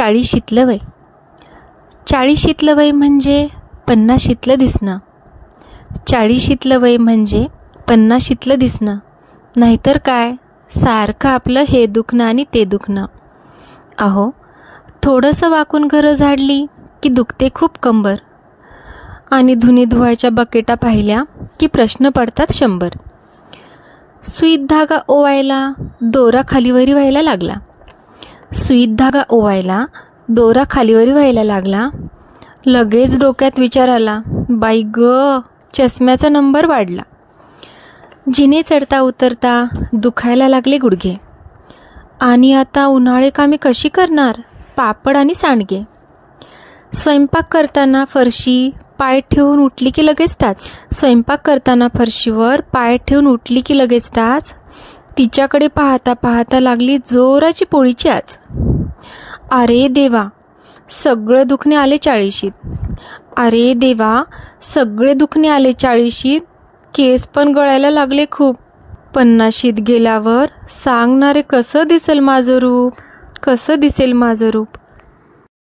चाळीशीतलं वय. चाळीशीतलं वय म्हणजे पन्नाशीतलं दिसणं. चाळीशीतलं वय म्हणजे पन्नाशीतलं दिसणं. नाहीतर काय? सारखं आपलं हे दुखणं आणि ते दुखणं. अहो थोडंसं वाकून घरं झाडली की दुखते खूप कंबर. आणि धुणी धुवायच्या बकेटा पाहिल्या की प्रश्न पडतात शंभर. सुईत धागा ओवायला दोरा खालीवरी व्हायला लागला. सुईत धागा ओवायला दोरा खालीवरी व्हायला लागला. लगेच डोक्यात विचार आला बाई ग चष्म्याचा नंबर वाढला. जिने चढता उतरता दुखायला लागले गुडघे. आणि आता उन्हाळे कामे कशी करणार? पापड आणि सांडगे. स्वयंपाक करताना फरशी पाय ठेवून उठली की लगेच टाच. स्वयंपाक करताना फरशीवर पाय ठेवून उठली की लगेच टाच. तिच्याकडे पाहता पाहता लागली जोराची पोळीची आच. अरे देवा सगळं दुखणे आले चाळीशीत. अरे देवा सगळे दुखणे आले चाळीशीत. केस पण गळायला लागले खूप. पन्नाशीत गेल्यावर सांगणारे कसं दिसेल माझं रूप? कसं दिसेल माझं रूप?